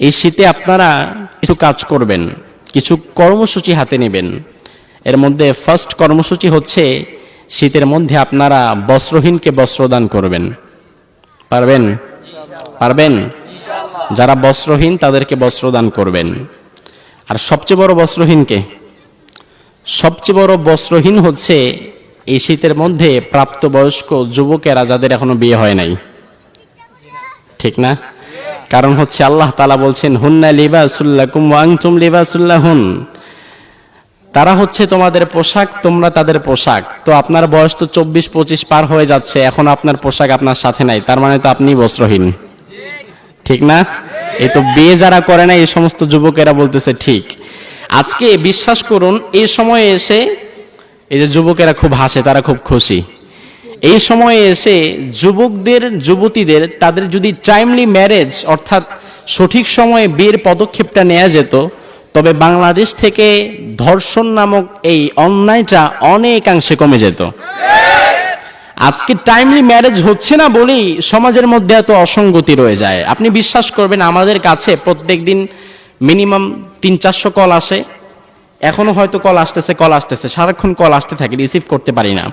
এই শীতে আপনারা কিছু কাজ করবেন, কিছু কর্মসূচি হাতে নেবেন। এর মধ্যে ফার্স্ট কর্মসূচি হচ্ছে শীতের মধ্যে আপনারা বস্ত্রহীনকে বস্ত্রদান করবেন। পারবেন? পারবেন? যারা বস্ত্রহীন তাদেরকে বস্ত্রদান করবেন। আর সবচেয়ে বড় বস্ত্রহীনকে সবচেয়ে বড় বস্ত্রহীন হচ্ছে এই শীতের মধ্যে প্রাপ্তবয়স্ক যুবকেরা যাদের এখনও বিয়ে হয় নাই। ঠিক না? কারণ হচ্ছে আল্লাহ তালা বলছেন, হুন্না লিবাসুল্লাকুম ওয়াংতুম লিবাসুল্লাহুন তারা হচ্ছে তোমাদের পোশাক, তোমরা তাদের পোশাক। তো আপনার বয়স তো চব্বিশ পঁচিশ পার হয়ে যাচ্ছে, এখন আপনার পোশাক আপনার সাথে নাই, তার মানে তো আপনি বস্ত্রহীন। ঠিক না? এই তো বিয়ে যারা করে না, এই সমস্ত যুবকেরা বলতেছে, ঠিক। আজকে বিশ্বাস করুন, এই সময়ে এসে এই যে যুবকেরা খুব হাসে, তারা খুব খুশি। এই সময়ে এসে যুবকদের, যুবতীদের তাদের যদি টাইমলি ম্যারেজ অর্থাৎ সঠিক সময়ে বিয়ের পদক্ষেপটা নেওয়া যেত, তবে বাংলাদেশ থেকে ধর্ষণ নামক এই অন্যায়টা অনেকাংশে কমে যেত। আজকে টাইমলি ম্যারেজ হচ্ছে না বলেই সমাজের মধ্যে এত অসঙ্গতি রয়ে যায়। আপনি বিশ্বাস করবেন, আমাদের কাছে প্রত্যেক দিন মিনিমাম তিন চারশো কল আসে। এখনও হয়তো কল আসতেছে কল আসতেছে। সারাক্ষণ কল আসতে থাকে রিসিভ করতে পারি না।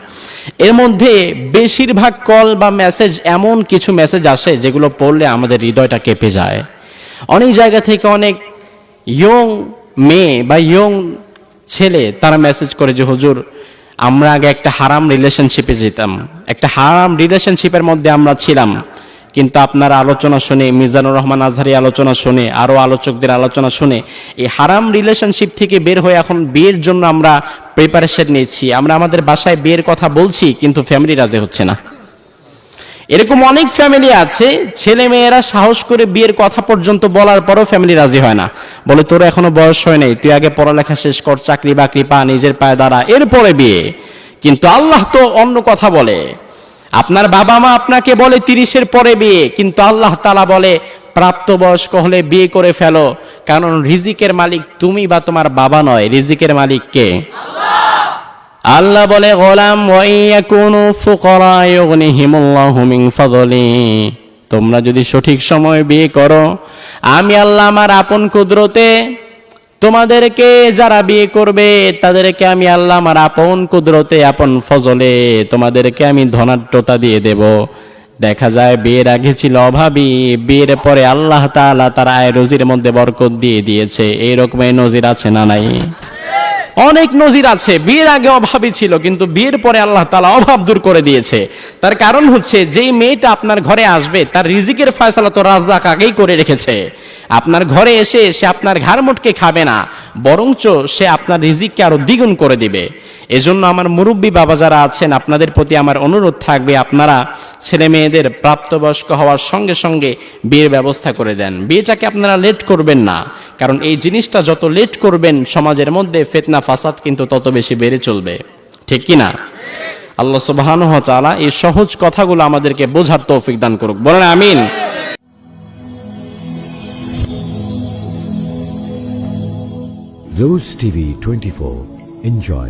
এর মধ্যে বেশিরভাগ কল বা মেসেজ এমন কিছু মেসেজ আসে যেগুলো পড়লে আমাদের হৃদয়টা কেঁপে যায়। অনেক জায়গা থেকে অনেক ইয়ং মেয়ে বা ইয়ং ছেলে তারা মেসেজ করে যে, হুজুর, আমরা আগে একটা হারাম রিলেশনশিপে যেতাম। একটা হারাম রিলেশনশিপের মধ্যে আমরা ছিলাম। কিন্তু আপনার আলোচনা শুনে, মিজানুর রহমান আজহারি আলোচনা শুনে আরও আলোচকদের আলোচনা শুনে, এই হারাম রিলেশনশিপ থেকে বের হয়ে এখন বিয়ের জন্য আমরা প্রিপারেশন নিচ্ছি। আমরা আমাদের বাসায় বিয়ের কথা বলছি, কিন্তু ফ্যামিলি রাজি হচ্ছে না। এরকম অনেক ফ্যামিলি আছে ছেলে মেয়েরা সাহস করে বিয়ের কথা পর্যন্ত বলার পরও ফ্যামিলি রাজি হয় না। বলে, তোর এখনও বয়স হয় নাই, তুই আগে পড়ালেখা শেষ কর, চাকরি বাকরি পা নিজের পায়ে দাঁড়া, এরপরে বিয়ে। কিন্তু আল্লাহ তো অন্য কথা বলে। আপনার বাবা মা আপনাকে বলে তিরিশের পরে বিয়ে কিন্তু আল্লাহ তালা বলে প্রাপ্তবয়স্ক হলে বিয়ে করে ফেলো। কারণ রিজিকের মালিক তুমি বা তোমার বাবা নয় রিজিকের মালিক কে? আল্লাহ। বলে গোলাম তোমরা যদি সঠিক সময় বিয়ে করো আমি আল্লাহ আমার আপন কুদরতে তোমাদেরকে যারা বিয়ে করবে, তাদেরকে আমি আল্লাহ আমার আপন কুদরতে, আপন ফজলে, তোমাদেরকে আমি ধনাঢ্যতা দিয়ে দেব। দেখা যায় বিয়ের আগে ছিল অভাবী, বিয়ের পরে আল্লাহ তালা তার আয় রুজির মধ্যে বরকত দিয়ে দিয়েছে। এই রকমের নজির আছে না নাই? অনেক নজির আছে। বিয়ের আগে অভাবই ছিল, কিন্তু বিয়ের পরে আল্লাহ তালা অভাব দূর করে দিয়েছে। তার কারণ হচ্ছে, যেই মেয়েটা আপনার ঘরে আসবে, তার রিজিকের ফয়সলা তো রাজদাক আগেই করে রেখেছে। আপনার ঘরে এসে সে আপনার ঘাড় মোটকে খাবে না, বরঞ্চ সে আপনার রিজিককে আরও দ্বিগুণ করে দিবে। এজন্য আমার মুরব্বী বাবা যারা আছেন, আপনাদের প্রতি আমার অনুরোধ থাকবে, আপনারা ছেলে মেয়েদের প্রাপ্তবয়স্ক হওয়ার সঙ্গে সঙ্গে বিয়ের ব্যবস্থা করে দেন। বিয়েটাকে আপনারা লেট করবেন না, কারণ এই জিনিসটা যত লেট করবেন, সমাজের মধ্যে ফেতনা, ফাসাদ কিন্তু তত বেশি বেড়ে চলবে। ঠিক কি না? আল্লাহ সুবহানাহু ওয়া তাআলা এই সহজ কথাগুলো আমাদেরকে বোঝার তৌফিক দান করুক। বলেন আমিন। Rose TV 24. Enjoy.